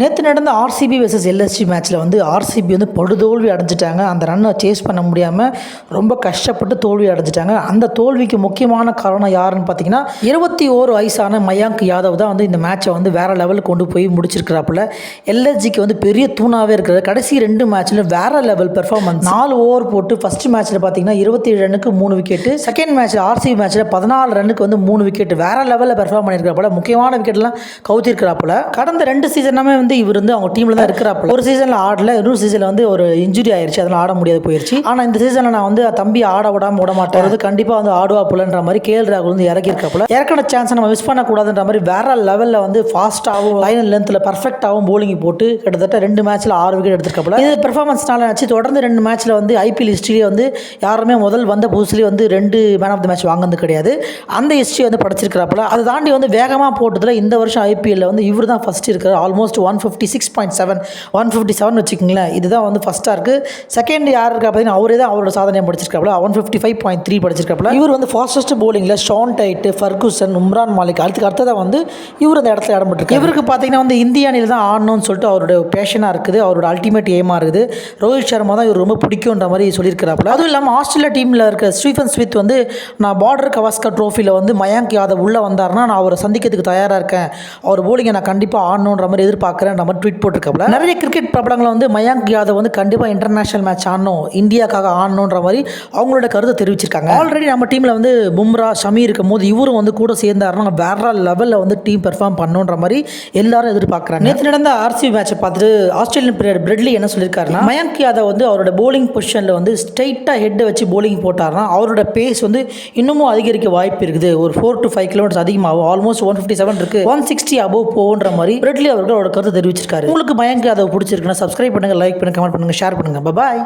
நேற்று நடந்த RCB versus LSC மேட்ச்சில் வந்து ஆர்சிபி வந்து படுதோல்வி அடைஞ்சிட்டாங்க. அந்த ரன்னை சேஸ் பண்ண முடியாமல் ரொம்ப கஷ்டப்பட்டு தோல்வி அடைஞ்சிட்டாங்க. அந்த தோல்விக்கு முக்கியமான காரணம் யாருன்னு பார்த்தீங்கன்னா இருபத்தி ஓரு வயசான மயாங்க் யாதவ் தான் வந்து இந்த மேட்சை வந்து வேறு லெவலுக்கு கொண்டு போய் முடிச்சிருக்கிறாப்புல. எல்எஸ்ஜிக்கு வந்து பெரிய தூணாகவே இருக்கிறது. கடைசி ரெண்டு மேட்ச்சில் வேற லெவல் பெர்ஃபார்மன்ஸ் நாலு ஓவர் போட்டு ஃபஸ்ட் மேட்ச்சில் பார்த்தீங்கன்னா இருபத்தி ஏழு ரன்னுக்கு மூணு விக்கெட்டு செகண்ட் மேட்ச்சில் ஆர்சிபி மேட்ச்சில் பதினாலு ரன்னுக்கு வந்து மூணு விக்கெட் வேற லெவலில் பெர்ஃபார்ம் பண்ணியிருக்கிறாப்புல முக்கியமான விக்கெட்லாம் கவுத்திருக்கிறாப்புல. கடந்த ரெண்டு சீசனாமே வந்து இவர் வந்து அவங்க டீமில் தான் இருக்கிறாப்புல. ஒரு சீசனில் ஆடல இன்னொரு சீசனில் வந்து ஒரு இன்ஜுரி ஆயிருச்சு. அதனால் ஆட முடியாது போயிருச்சு. ஆனால் இந்த சீசனில் நான் வந்து தம்பி ஆட விடாம விட மாட்டேன். அது கண்டிப்பாக வந்து ஆடுவா புலன்ற மாதிரி கேஎல் ராகுல் வந்து இறக்கியிருக்காப்புல இறக்கின சான்ஸை நம்ம மிஸ் பண்ணக்கூடாதுன்ற மாதிரி வேற லெவலில் வந்து ஃபாஸ்ட்டாகவும் லைன் லென்த்தில் பர்ஃபெக்டாகவும் bowling போட்டு கிட்டத்தட்ட ரெண்டு மேட்ச்சில் ஆறு விக்கெட் எடுத்திருக்காப்புல. இது பெர்ஃபார்மன்ஸ்னால ஆச்சு. தொடர்ந்து ரெண்டு மேட்ச்சில் வந்து ஐபிஎல் ஹிஸ்ட்ரியிலே வந்து யாருமே முதல் வந்த புதுசுலேயே வந்து ரெண்டு மேன் ஆஃப் த மேட்ச் வாங்கினது கிடையாது. அந்த ஹிஸ்ட்ரி வந்து படிச்சிருக்கிறாப்புல. அதை தாண்டி வந்து வேகமாக போட்டதில் இந்த வருஷம் ஐபிஎல்ல வந்து இவர் தான் ஃபஸ்ட் இருக்கார் almost one one fifty six point seven one fifty seven வச்சுக்கோங்களேன் இதுதான் வந்து ஃபஸ்ட்டாக இருக்குது செகண்ட் யார் இருக்கா பார்த்தீங்கன்னா அவரே தான் அவரோட சாதனையை படிச்சிருக்காப்புல one fifty five point three படிச்சிருக்காப்புல. இவர் வந்து fastest போலிங்கில் Shaun Tait Ferguson Umran Malik அதுக்கு அடுத்ததாக வந்து இவர் அந்த இடத்துல இடம் இவருக்கு பார்த்தீங்கன்னா வந்து இந்திய அணியில் தான் ஆடணும்னு சொல்லிட்டு அவரோட பேஷனாக இருக்குது. அவரோட அல்டிமேட் எய்மாக இருக்குது. ரோஹித் சர்மா தான் இவர் ரொம்ப பிடிக்கும்ன்ற மாதிரி சொல்லியிருக்கிறாப்புல. அதுவும் இல்லாமல் ஆஸ்திரேலியா டீமில் இருக்க ஸ்டீஃபன் ஸ்மித் வந்து நான் பார்டர் கவாஸ்கர் ட்ரோஃபியில் வந்து மயாங்க் யாதவ் உள்ளே வந்தார்னா நான் அவரை சந்திக்கிறதுக்கு தயாராக இருக்கேன். அவர் போலிங்கை நான் கண்டிப்பாக ஆடணுன்ற மாதிரி பார்க்குறேன். நம்ம ட்வீட் போட்டிருக்காப்புல நிறைய கிரிக்கெட் பிரபலங்களை வந்து மயாங்க் யாதவ் வந்து கண்டிப்பாக இன்டர்நேஷனல் மேட்ச் ஆடணும். இந்தியாக்காக ஆடணுன்ற மாதிரி அவங்களோட கருத்தை தெரிவிச்சிருக்காங்க. ஆல்ரெடி நம்ம டீமில் வந்து பும்ரா ஷமி இருக்கும் போது இவரும் வந்து கூட சேர்ந்தாருன்னா வேற லெவலில் வந்து டீம் பெர்ஃபார்ம் பண்ணுன்ற மாதிரி எல்லாரும் எதிர்பார்க்குறாங்க. நேற்று நடந்த ஆர்சிபி மேட்சை பார்த்துட்டு ஆஸ்திரேலியன் பிளேயர் பிரெட்லி என்ன சொல்லியிருக்காருன்னா மயங்க் யாதவ் வந்து அவரோட போலிங் பொசிஷனில் வந்து ஸ்ட்ரைட்டாக ஹெட்டை வச்சு போலிங் போட்டார்னா அவரோட பேஸ் வந்து இன்னமும் அதிகரிக்க வாய்ப்பு இருக்குது. ஒரு ஃபோர் டு ஃபைவ் கிலோமீட்டர்ஸ் அதிகமாகும். ஆல்மோஸ்ட் ஒன் ஃபிஃப்டி செவன் இருக்குது ஒன் சிக்ஸ்டி அபவ் போகுன்ற மாதிரி பிரெட்லி அவர்கள் அவரோட கருத்து தெரிவிச்சிருக்காரு. உங்களுக்கு பயங்கர அதை பிடிச்சிருக்குன்னா சப்ஸ்கிரைப் பண்ணுங்க லைக் பண்ணுங்க கமெண்ட் பண்ணுங்க ஷேர் பண்ணுங்க. பாய்